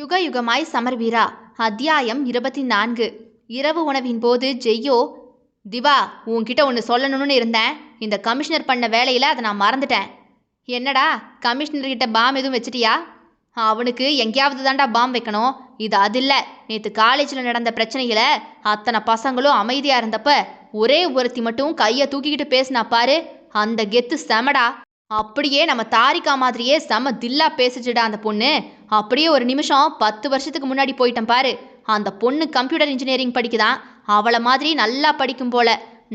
யுக யுகமாய் சமர்வீரா. அத்தியாயம் இருபத்தி நான்கு இரவு உணவின் போது ஜெய்யோ திவா உன்கிட்ட ஒன்று சொல்லணும்னு இருந்தேன். இந்த கமிஷனர் பண்ண வேலையில் அதை நான் மறந்துட்டேன். என்னடா கமிஷனர்கிட்ட பாம் எதுவும் வச்சிட்டியா? அவனுக்கு எங்கேயாவது தாண்டா பாம் வைக்கணும். இது அது இல்லை. நேற்று காலேஜில் நடந்த பிரச்சனையில் அத்தனை பசங்களும் அமைதியாக இருந்தப்ப ஒரே ஒருத்தி மட்டும் கையை தூக்கிக்கிட்டு பேசினா பாரு. அந்த கெத்து செமடா. அப்படியே நம்ம தாரிகா மாதிரியே செம தில்லா பேசிச்சுடா அந்த பொண்ணு. அப்படியே ஒரு நிமிஷம் பத்து வருஷத்துக்கு முன்னாடி போயிட்டேன் பாரு. அந்த பொண்ணு கம்ப்யூட்டர் இன்ஜினியரிங் படிக்குதான் அவளை மாதிரி நல்லா படிக்கும் போல.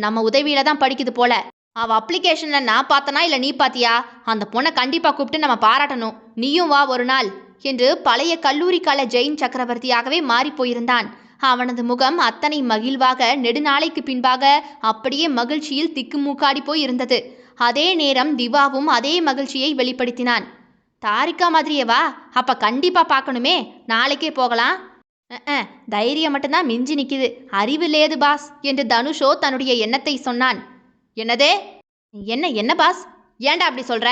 நம்ம உதவியில தான் படிக்குது போல. அவ அப்ளிகேஷன்ல நான் பார்த்தனா இல்லை நீ பாத்தியா அந்த பொண்ணை கண்டிப்பா கூப்பிட்டு நம்ம பாராட்டணும். நீயும் வா ஒரு நாள் என்று பழைய கல்லூரி கால ஜெயின் சக்கரவர்த்தியாகவே மாறி போயிருந்தான். அவனது முகம் அத்தனை மகிழ்வாக நெடுநாளைக்கு பின்பாக அப்படியே மகிழ்ச்சியில் திக்குமூக்காடி போய் இருந்தது அதே நேரம் திவாவும் அதே மகிழ்ச்சியை வெளிப்படுத்தினான். தாரிக்கா மாதிரியே வா. கண்டிப்பாக பார்க்கணுமே. நாளைக்கே போகலாம். தைரியம் மட்டும்தான் மிஞ்சி நிற்கிது அறிவு லேது பாஸ் என்று தனுஷோ தன்னுடைய எண்ணத்தை சொன்னான். என்னதே? என்ன என்ன பாஸ்? ஏன்டா அப்படி சொல்கிற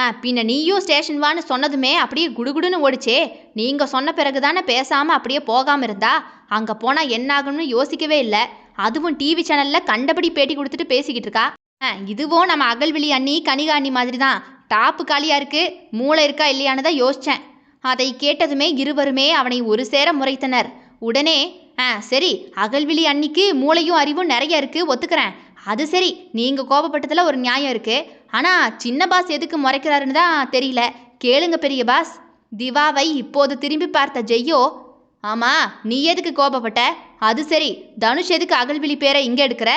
ஆ பின்ன நீயும் ஸ்டேஷன் வான்னு சொன்னதுமே அப்படியே குடுகுடுன்னு ஓடிச்சே. நீங்கள் சொன்ன பிறகு தானே பேசாமல் அப்படியே போகாமல் இருந்தா? அங்கே போனால் என்ன ஆகும்னு யோசிக்கவே இல்லை. அதுவும் டிவி சேனலில் கண்டபடி பேட்டி கொடுத்துட்டு பேசிக்கிட்டு இருக்கா. ஆ இதுவும் நம்ம அகல்விழி அண்ணி கனிகா அண்ணி மாதிரி தான் டாப்பு காலியாக இருக்குது மூளை இருக்கா இல்லையான்னு தான் யோசித்தேன் அதை கேட்டதுமே இருவருமே அவனை ஒரு சேர முறைத்தனர். உடனே ஆ சரி அகல்விழி அன்னிக்கு மூளையும் அறிவும் நிறைய இருக்குது ஒத்துக்கிறேன். அது சரி நீங்கள் கோபப்பட்டதில் ஒரு நியாயம் இருக்குது ஆனால் சின்ன பாஸ் எதுக்கு முறைக்கிறாருன்னு தான் தெரியல. கேளுங்க பெரிய பாஸ். திவாவை இப்போது திரும்பி பார்த்த ஜெய்யோ ஆமாம் நீ எதுக்கு கோபப்பட்ட? அது சரி தனுஷ் எதுக்கு அகல்விழி பேரை இங்கே எடுக்கிற?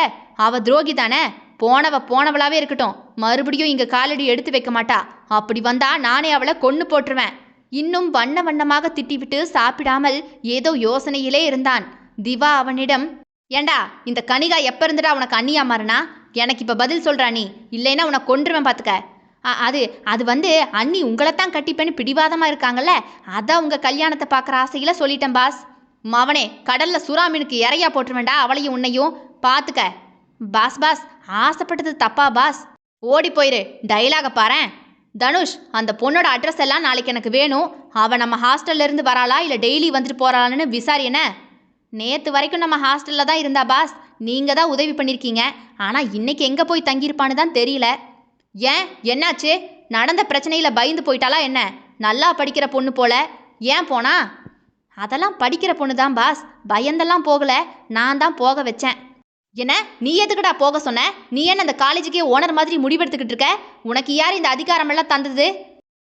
அவ துரோகி தானே. போனவ போனவளாவே இருக்கட்டும். மறுபடியும் இங்க காலடி எடுத்து வைக்க மாட்டா. அப்படி வந்தா நானே அவளை கொன்னு போட்டுருவேன். இன்னும் வண்ண வண்ணமாக திட்டிவிட்டு சாப்பிடாமல் ஏதோ யோசனையிலே இருந்தான். திவா அவனிடம் ஏண்டா இந்த கனிகா எப்ப இருந்துடா உனக்கு அண்ணியா மாறினா? எனக்கு இப்ப பதில் சொல்றா நீ. இல்லைன்னா உனக்கு கொன்றுவேன் பாத்துக்க. அது அது வந்து அண்ணி உங்களைத்தான் கட்டிப்பேன்னு பிடிவாதமா இருக்காங்கல்ல? அதான் உங்க கல்யாணத்தை பார்க்குற ஆசையில சொல்லிட்டேன் பாஸ். மவனே கடல்ல சுறா மீனுக்கு இறையா போட்டுருவேண்டா அவளையும் உன்னையும். பார்த்துக்க பாஸ் பாஸ் ஆசைப்பட்டது தப்பா பாஸ். ஓடி போயிரு. டைலாக பாரேன். தனுஷ் அந்த பொண்ணோட அட்ரஸ் எல்லாம் நாளைக்கு எனக்கு வேணும். அவன் நம்ம ஹாஸ்டல்லேருந்து வராளா இல்லை டெய்லி வந்துட்டு போறாளான்னு விசாரி என்ன? நேற்று வரைக்கும் நம்ம ஹாஸ்டலில் தான் இருந்தா பாஸ். நீங்கள் தான் உதவி பண்ணியிருக்கீங்க ஆனால் இன்னைக்கு எங்கே போய் தங்கியிருப்பான்னு தான் தெரியல. ஏன்? என்னாச்சு? நடந்த பிரச்சனையில் பயந்து போயிட்டாளா என்ன? நல்லா படிக்கிற பொண்ணு போல. ஏன் போனா? அதெல்லாம் படிக்கிற பொண்ணு தான் பாஸ். பயந்தெல்லாம் போகலை. நான் தான் போக வச்சேன். என்ன? நீ எதுக்குடா போக சொன்ன? நீ என்ன அந்த காலேஜுக்கே ஓனர் மாதிரி முடிவெடுத்துக்கிட்டு இருக்க? உனக்கு யார் இந்த அதிகாரமெல்லாம் தந்தது?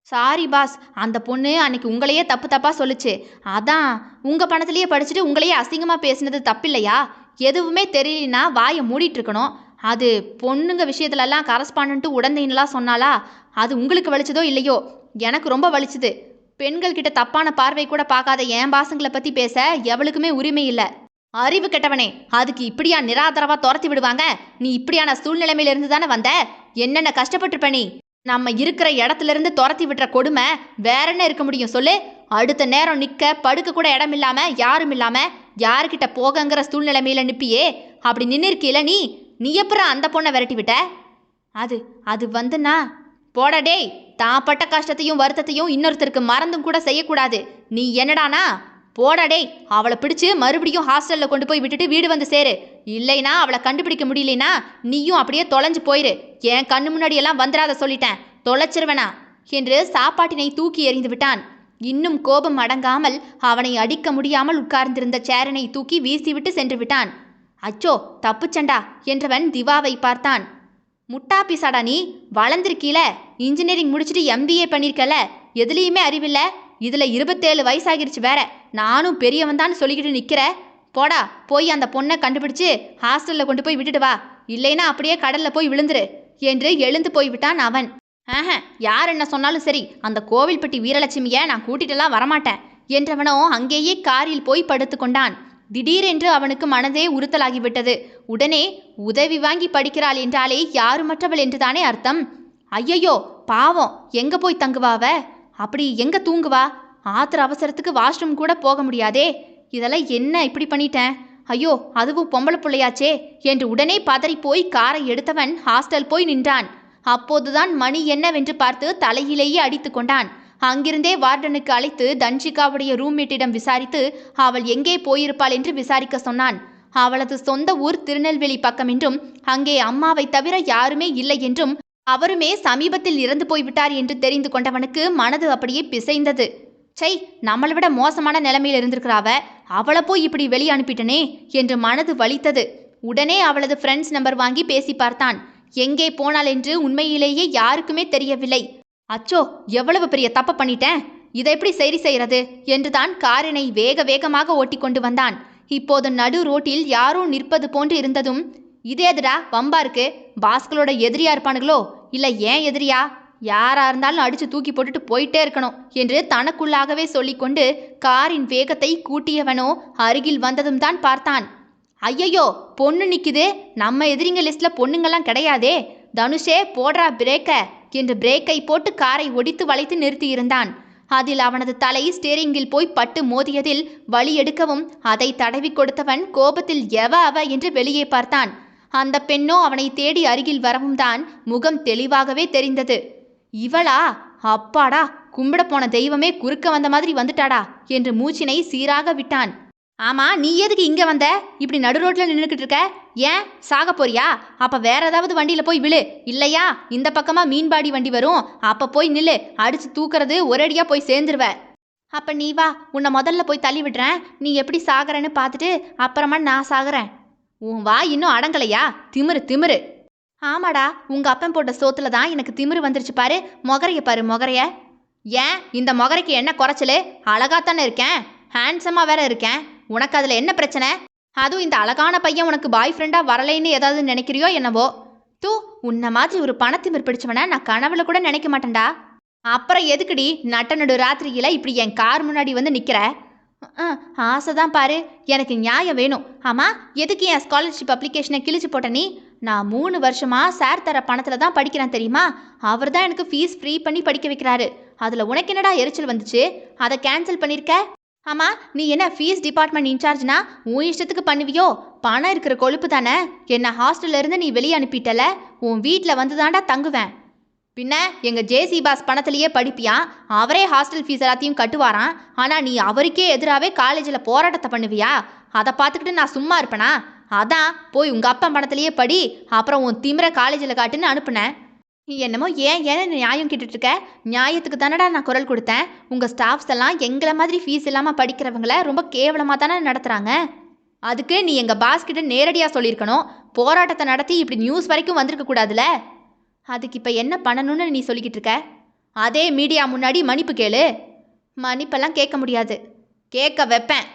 சாரி பாஸ் அந்த பொண்ணு அன்னைக்கு உங்களையே தப்பு தப்பா சொல்லுச்சு. அதான் உங்க பணத்திலேயே படிச்சுட்டு உங்களையே அசிங்கமா பேசினது தப்பில்லையா? எதுவுமே தெரியலனா வாயை மூடிட்டு இருக்கணும். அது பொண்ணுங்க விஷயத்துலலாம் கரஸ்பாண்டன்ட்டு உடந்தைன்னுலாம் சொன்னாலா அது உங்களுக்கு வலிச்சதோ இல்லையோ? எனக்கு ரொம்ப வலிச்சுது. பெண்கள் கிட்ட தப்பான பார்வை கூட பார்க்காத என் பாசங்களை பற்றி பேச எவளுக்குமே உரிமை இல்லை. அறிவு கெட்டவனே அதுக்கு இப்படியா நிராதரவா துரத்தி விடுவாங்க? நீ இப்படியான சூழ்நிலைமையிலிருந்து தானே வந்த? என்னென்ன கஷ்டப்பட்டிருப்ப நீ? நம்ம இருக்கிற இடத்துல இருந்து துரத்தி விட்டுற கொடுமை வேற என்ன இருக்க முடியும் சொல்லு? அடுத்த நேரம் நிக்க படுக்க கூட இடம் இல்லாம யாரும் இல்லாம யாருக்கிட்ட போகங்கிற சூழ்நிலைமையில நிப்பியே? அப்படி நின்று இருக்கீல நீ? நீ எப்பறம் அந்த பொண்ணை விரட்டி விட்ட? அது அது வந்துண்ணா போடா டேய் தான் பட்ட கஷ்டத்தையும் வருத்தத்தையும் இன்னொருத்தருக்கு மறந்தும் கூட செய்யக்கூடாது. நீ என்னடானா? போடா டேய் அவளை பிடிச்சு மறுபடியும் ஹாஸ்டல்ல கொண்டு போய் விட்டுட்டு வீடு வந்து சேரு. இல்லைனா அவளை கண்டுபிடிக்க முடியலைனா நீயும் அப்படியே தொலைஞ்சு போயிரு. என் கண்ணு முன்னாடி எல்லாம் வந்துடாத சொல்லிட்டேன். தொலைச்சிருவனா? என்று சாப்பாட்டினை தூக்கி எறிந்து விட்டான். இன்னும் கோபம் அடங்காமல் அவனை அடிக்க முடியாமல் உட்கார்ந்திருந்த சேரனை தூக்கி வீசிவிட்டு சென்று விட்டான். அச்சோ தப்புச்சண்டா என்றவன் திவாவை பார்த்தான். முட்டா பிசாடா நீ? வளர்ந்துருக்கீல? இன்ஜினியரிங் முடிச்சுட்டு எம்பிஏ பண்ணிருக்கல? எதுலேயுமே அறிவில்லை? இதில் இருபத்தேழு வயசாகிருச்சு வேற. நானும் பெரியவன் தான் சொல்லிக்கிட்டு நிற்கிற போடா போய் அந்த பொண்ணை கண்டுபிடிச்சு ஹாஸ்டலில் கொண்டு போய் விட்டுட்டு வா. இல்லைன்னா அப்படியே கடலில் போய் விழுந்துரு என்று எழுந்து போய்விட்டான் அவன். ஆஹ யார் என்ன சொன்னாலும் சரி அந்த கோவில்பட்டி வீரலட்சுமியை நான் கூட்டிட்டுலாம் வரமாட்டேன் என்றவனோ அங்கேயே காரில் போய் படுத்து கொண்டான். திடீரென்று அவனுக்கு மனதே உறுத்தலாகிவிட்டது. உடனே உதவி வாங்கி படிக்கிறாள் என்றாலே யாருமற்றவள் என்றுதானே அர்த்தம். ஐயையோ பாவம் எங்க போய் தங்குவாவ அப்படி எங்க தூங்குவா? ஆத்திர அவசரத்துக்கு வாஷ்ரூம் கூட போக முடியாதே. இதெல்லாம் என்ன இப்படி பண்ணிட்டேன்? ஐயோ அதுவும் பொம்பளை பிள்ளையாச்சே என்று உடனே பதறி போய் காரை எடுத்தவன் ஹாஸ்டல் போய் நின்றான். அப்போதுதான் மணி என்னவென்று பார்த்து தலையிலேயே அடித்து கொண்டான். அங்கிருந்தே வார்டனுக்கு அழைத்து தன்ஷிகாவுடைய ரூம்மேட்டிடம் விசாரித்து அவள் எங்கே போயிருப்பாள் என்று விசாரிக்க சொன்னான். அவளது சொந்த ஊர் திருநெல்வேலி பக்கம் என்றும் அங்கே அம்மாவை தவிர யாருமே இல்லை என்றும் அவருமே சமீபத்தில் இறந்து போய்விட்டார் என்று தெரிந்து கொண்டவனுக்கு மனது அப்படியே பிசைந்தது. சை நம்மளை விட மோசமான நிலைமையில் இருந்திருக்கிறாவ அவளை போய் இப்படி வெளியே அனுப்பிட்டனே என்று மனது வலித்தது. உடனே அவளது ஃப்ரெண்ட்ஸ் நம்பர் வாங்கி பேசி பார்த்தான். எங்கே போனாள் என்று உண்மையிலேயே யாருக்குமே தெரியவில்லை. அச்சோ எவ்வளவு பெரிய தப்ப பண்ணிட்டேன். இதை எப்படி சரி செய்யறது என்றுதான் காரினை வேக வேகமாக ஓட்டி கொண்டு வந்தான். இப்போது நடு ரோட்டில் யாரோ நிற்பது போன்று இருந்ததும் இதே எதுடா வம்பா இருக்கு? பாஸ்களோட எதிரியா இருப்பானுங்களோ இல்லை ஏன் எதிரியா? யாரா இருந்தாலும் அடிச்சு தூக்கி போட்டுட்டு போயிட்டே இருக்கணும் என்று தனக்குள்ளாகவே சொல்லிக்கொண்டு காரின் வேகத்தை கூட்டியவனோ அருகில் வந்ததும் தான் பார்த்தான். ஐயையோ பொண்ணு நிற்குது நம்ம எதிரிங்க லிஸ்ட்டில் பொண்ணுங்கெல்லாம் கிடையாதே. தனுஷே போடுறா பிரேக்க என்று பிரேக்கை போட்டு காரை ஒடித்து வளைத்து நிறுத்தியிருந்தான். அதில் அவனது தலை ஸ்டேரிங்கில் போய் பட்டு மோதியதில் வழி எடுக்கவும் அதை தடவி கொடுத்தவன் கோபத்தில் எவ அவ என்று வெளியே பார்த்தான். அந்த பெண்ணோ அவனை தேடி அருகில் வரவும் தான் முகம் தெளிவாகவே தெரிந்தது. இவளா? அப்பாடா! கும்பிட போன தெய்வமே குறுக்க வந்த மாதிரி வந்துட்டாடா! என்று மூச்சினை சீராக விட்டான். ஆமா நீ எதுக்கு இங்க வந்த? இப்படி நடு ரோட்ல நின்றுக்கிட்டு இருக்க. ஏன்? சாக போறியா? அப்ப வேற ஏதாவது வண்டியில போய் விழு. இல்லையா? இந்த பக்கமா மீன்பாடி வண்டி வரும். அப்ப போய் நில்லு. அடிச்சு தூக்குறது ஒரேடியா போய் சேர்ந்துருவ. அப்ப நீ வா. உன்னை முதல்ல போய் தள்ளி விடுறேன். நீ எப்படி சாகுறேன்னு பார்த்துட்டு அப்புறமா நான் சாகுறேன். உன் வா இன்னும் அடங்கலையா? திமிரு திமிரு. ஆமாடா உங்க அப்பன் போட்ட சோத்துல தான் எனக்கு திமிரு வந்துருச்சு பாரு. மொகரைய பாரு மொகரைய. ஏன்? இந்த மொகரைக்கு என்ன குறைச்சலு? அழகாத்தானே இருக்கேன். ஹேண்ட்ஸமா வேற இருக்கேன். உனக்கு அதுல என்ன பிரச்சனை? அதுவும் இந்த அழகான பையன் உனக்கு பாய் ஃப்ரெண்டா வரலைன்னு ஏதாவது நினைக்கிறியோ என்னவோ? தூ உன்ன மாதிரி ஒரு பணத்திமிர் பிடிச்சவன நான் கனவுல கூட நினைக்க மாட்டேன்டா. அப்புறம் எதுக்குடி நட்ட நடு ராத்திரியில இப்படி என் கார் முன்னாடி வந்து நிற்கிற ஆசை தான் பாரு. எனக்கு நியாயம் வேணும். ஆமாம் எதுக்கு என் ஸ்காலர்ஷிப் அப்ளிகேஷனை கிழிச்சு போட்ட நீ? நான் மூணு வருஷமாக சார் தர பணத்தில் தான் படிக்கிறேன் தெரியுமா? அவர் தான் எனக்கு ஃபீஸ் ஃப்ரீ பண்ணி படிக்க வைக்கிறாரு. அதில் உனக்கு என்னடா எரிச்சல் வந்துச்சு? அதை கேன்சல் பண்ணியிருக்க ஆமாம் நீ என்ன ஃபீஸ் டிபார்ட்மெண்ட் இன்சார்ஜ்னா உன் இஷ்டத்துக்கு பண்ணுவியோ? பணம் இருக்கிற கொழுப்பு தானே? என்ன ஹாஸ்டல்லேருந்து நீ வெளியே அனுப்பிட்டல? உன் வீட்டில் வந்து தாண்டா தங்குவேன். பின்ன எங்கள் ஜேசி பாஸ் பணத்திலேயே படிப்பியான் அவரே ஹாஸ்டல் ஃபீஸ் எல்லாத்தையும் கட்டுவாராம். ஆனால் நீ அவருக்கே எதிராகவே காலேஜில் போராட்டத்தை பண்ணுவியா? அதை பார்த்துக்கிட்டு நான் சும்மா இருப்பேனா? அதான் போய் உங்கள் அப்பா பணத்திலேயே படி அப்புறம் உன் திமிர காலேஜில் காட்டுன்னு அனுப்புனேன். நீ என்னமோ ஏன் ஏன் நியாயம் கேட்டுட்டு இருக்க? நியாயத்துக்கு தானடா நான் குரல் கொடுத்தேன். உங்கள் ஸ்டாஃப்ஸ் எல்லாம் எங்களை மாதிரி ஃபீஸ் இல்லாமல் படிக்கிறவங்கள ரொம்ப கேவலமாக தானே நடத்துகிறாங்க அதுக்கு நீ எங்கள் பாஸ்கிட்ட நேரடியாக சொல்லியிருக்கணும். போராட்டத்தை நடத்தி இப்படி நியூஸ் வரைக்கும் வந்திருக்க கூடாதுல்ல அதுக்கு இப்போ என்ன பண்ணணும்னு நீ சொல்லிக்கிட்டு இருக்க? அதே மீடியா முன்னாடி மன்னிப்பு கேளு. மன்னிப்பெல்லாம் கேட்க முடியாது. கேட்க வைப்பேன்.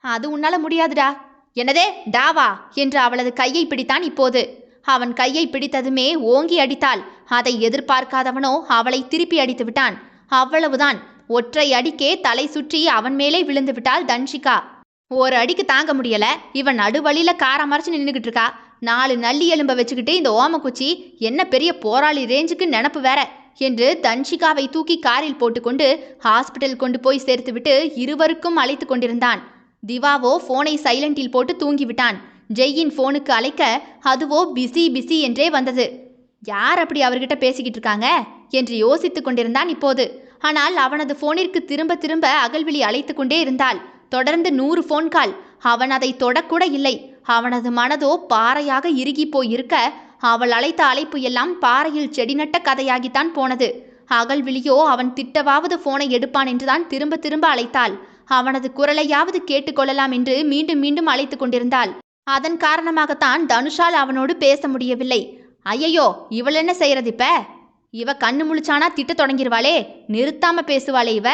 அது உன்னால் முடியாதுடா. என்னதே டாவா என்று அவளது கையை பிடித்தான் இப்போது. அவன் கையை பிடித்ததுமே ஓங்கி அடித்தாள். அதை எதிர்பார்க்காதவனோ அவளை திருப்பி அடித்து விட்டான். அவ்வளவுதான். ஒற்றை அடிக்கே தலை சுற்றி அவன் மேலே விழுந்து விட்டாள் தன்ஷிகா. ஒரு அடிக்கு தாங்க முடியல. இவன் நடுவழியில காரை மறைச்சு நின்றுகிட்டு இருக்கா. நாலு நல்லி எலும்ப வச்சுக்கிட்டு இந்த ஓமக்குச்சி என்ன பெரிய போராளி ரேஞ்சுக்கு நினப்பு வேற என்று தன்ஷிகாவை தூக்கி காரில் போட்டுக்கொண்டு ஹாஸ்பிட்டல் கொண்டு போய் சேர்த்துவிட்டு இருவருக்கும் அழைத்து கொண்டிருந்தான். திவாவோ ஃபோனை சைலண்டில் போட்டு தூங்கிவிட்டான். ஜெய்யின் ஃபோனுக்கு அழைக்க அதுவோ பிஸி பிஸி என்றே வந்தது. யார் அப்படி அவர்கிட்ட பேசிக்கிட்டு இருக்காங்க? என்று யோசித்துக் கொண்டிருந்தான் இப்போது. ஆனால் அவனது ஃபோனிற்கு திரும்ப திரும்ப அகல்விழி அழைத்து கொண்டே இருந்தாள். தொடர்ந்து நூறு ஃபோன் கால். அவன் அதை தொடக்கூட இல்லை. அவனது மனதோ பாறையாக இறுகி போயிருக்க அவள் அழைத்த அழைப்பு எல்லாம் பாறையில் செடி நட்ட கதையாகித்தான் போனது. அகல்விழியோ அவன் திட்டவாவது போனை எடுப்பான் என்றுதான் திரும்ப திரும்ப அழைத்தாள். அவனது குரலையாவது கேட்டுக்கொள்ளலாம் என்று மீண்டும் மீண்டும் அழைத்து கொண்டிருந்தாள். அதன் காரணமாகத்தான் தனுஷால் அவனோடு பேச முடியவில்லை. ஐயையோ இவள் என்ன செய்யறது இப்ப? இவ கண்ணு முழிச்சானா திட்ட தொடங்கிருவாளே? நிறுத்தாம பேசுவாளே இவ?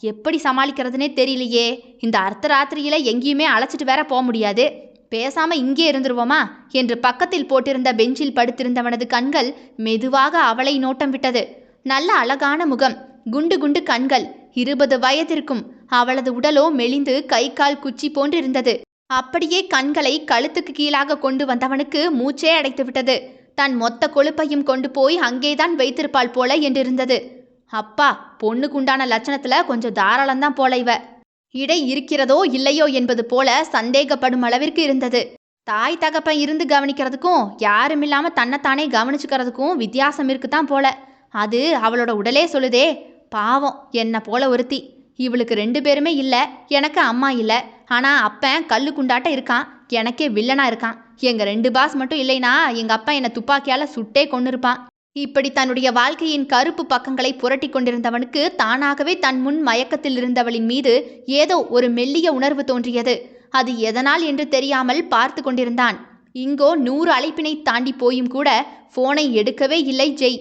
எப்படி சமாளிக்கிறதுனே தெரியலையே. இந்த அர்த்தராத்திரியில எங்கேயுமே அழைச்சிட்டு வேற போக முடியாது. பேசாம இங்கே இருந்துருவோமா? என்று பக்கத்தில் போட்டிருந்த பெஞ்சில் படுத்திருந்தவனது கண்கள் மெதுவாக அவளை நோட்டம் விட்டது. நல்ல அழகான முகம் குண்டு குண்டு கண்கள் இருபது வயதிற்கும் அவளது உடலோ மெலிந்து கை கால் குச்சி போன்றிருந்தது. அப்படியே கண்களை கழுத்துக்கு கீழாக கொண்டு வந்தவனுக்கு மூச்சே அடைத்து விட்டது. தன் மொத்த கொழுப்பையும் கொண்டு போய் அங்கேதான் வைத்திருப்பாள் போல என்றிருந்தது. அப்பா பொண்ணுக்குண்டான லட்சணத்துல கொஞ்சம் தாராளம்தான் போல இவ. இடை இருக்கிறதோ இல்லையோ என்பது போல சந்தேகப்படும் அளவிற்கு இருந்தது. தாய் தகப்பன் இருந்து கவனிக்கிறதுக்கும் யாரும் இல்லாம தன்னைத்தானே கவனிச்சுக்கிறதுக்கும் வித்தியாசம் இருக்குதான் போல. அது அவளோட உடலே சொல்லுதே பாவம் என்ன போல ஒருத்தி. இவளுக்கு ரெண்டு பேருமே இல்லை எனக்கு அம்மா இல்லை. ஆனால் அப்பன் கல்லு குண்டாட்ட இருக்கான் எனக்கே வில்லனா இருக்கான். எங்கள் ரெண்டு பாஸ் மட்டும் இல்லைனா எங்கள் அப்பா என்னை துப்பாக்கியால் சுட்டே கொண்டிருப்பான் இப்படி தன்னுடைய வாழ்க்கையின் கருப்பு பக்கங்களை புரட்டி கொண்டிருந்தவனுக்கு தானாகவே தன் முன் மயக்கத்தில் இருந்தவளின் மீது ஏதோ ஒரு மெல்லிய உணர்வு தோன்றியது. அது எதனால் என்று தெரியாமல் பார்த்து கொண்டிருந்தான். இங்கோ நூறு அழைப்பினை தாண்டி போயும் கூட போனை எடுக்கவே இல்லை ஜெய்.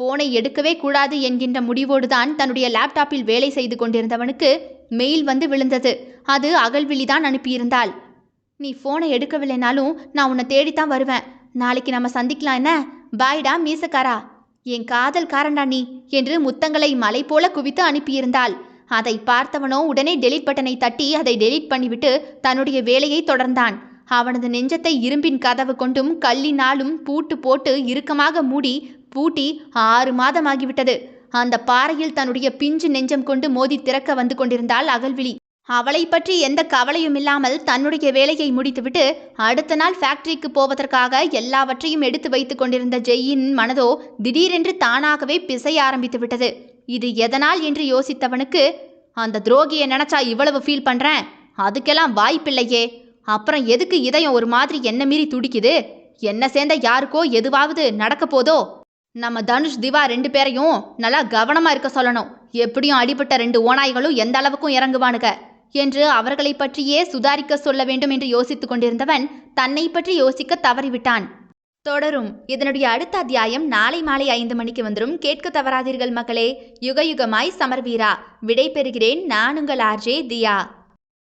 போனை எடுக்கவே கூடாது என்கின்ற முடிவோடுதான் தன்னுடைய லேப்டாப்பில் வேலை செய்து கொண்டிருந்தவனுக்கு மெயில் வந்து விழுந்தது. அது அகல்விழிதான் அனுப்பியிருந்தாள். நீ ஃபோனை எடுக்கவில்லைனாலும் நான் உன்னை தேடித்தான் வருவேன். நாளைக்கு நம்ம சந்திக்கலாம் என்ன? பாய்டா மீசக்காரா. என் காதல் காரண்டா நீ என்று முத்தங்களை மலை போல குவித்து அனுப்பியிருந்தாள். அதை பார்த்தவனோ உடனே டெலிட் பட்டனை தட்டி அதை டெலீட் பண்ணிவிட்டு தன்னுடைய வேலையை தொடர்ந்தான். அவனது நெஞ்சத்தை இரும்பின் கதவு கொண்டும் கல்லினாலும் பூட்டு போட்டு இறுக்கமாக மூடி பூட்டி ஆறு மாதமாகிவிட்டது. அந்த பாறையில் தன்னுடைய பிஞ்சு நெஞ்சம் கொண்டு மோதி திறக்க வந்து கொண்டிருந்தாள் அகல்விழி. அவளை பற்றி எந்த கவலையும் இல்லாமல் தன்னுடைய வேலையை முடித்துவிட்டு அடுத்த நாள் ஃபேக்டரிக்கு போவதற்காக எல்லாவற்றையும் எடுத்து வைத்துக் கொண்டிருந்த ஜெய்யின் மனதோ திடீரென்று தானாகவே பிசைய ஆரம்பித்து விட்டது. இது எதனால் என்று யோசித்தவனுக்கு அந்த துரோகியை நினைச்சா இவ்வளவு ஃபீல் பண்றேன். அதுக்கெல்லாம் வாய்ப்பில்லையே. அப்புறம் எதுக்கு இதயம் ஒரு மாதிரி என்ன மீறி துடிக்குது? என்ன சேர்ந்த யாருக்கோ எதுவாவது நடக்க போதோ? நம்ம தனுஷ் திவா ரெண்டு பேரையும் நல்லா கவனமா இருக்க சொல்லணும். எப்படியும் அடிபட்ட ரெண்டு ஓநாய்களும் எந்த அளவுக்கும் இறங்குவானுங்க. என்று அவர்களை பற்றியே சுதாரிக்க சொல்ல வேண்டும் என்று யோசித்துக் கொண்டிருந்தவன் தன்னை பற்றி யோசிக்க தவறிவிட்டான். தொடரும். இதனுடைய அடுத்த அத்தியாயம் நாளை மாலை ஐந்து மணிக்கு வந்துடும் கேட்க தவறாதீர்கள் மக்களே. யுக யுகமாய் சமர்வீரா. விடை பெறுகிறேன் நான் உங்கள் ஆர்ஜே தியா.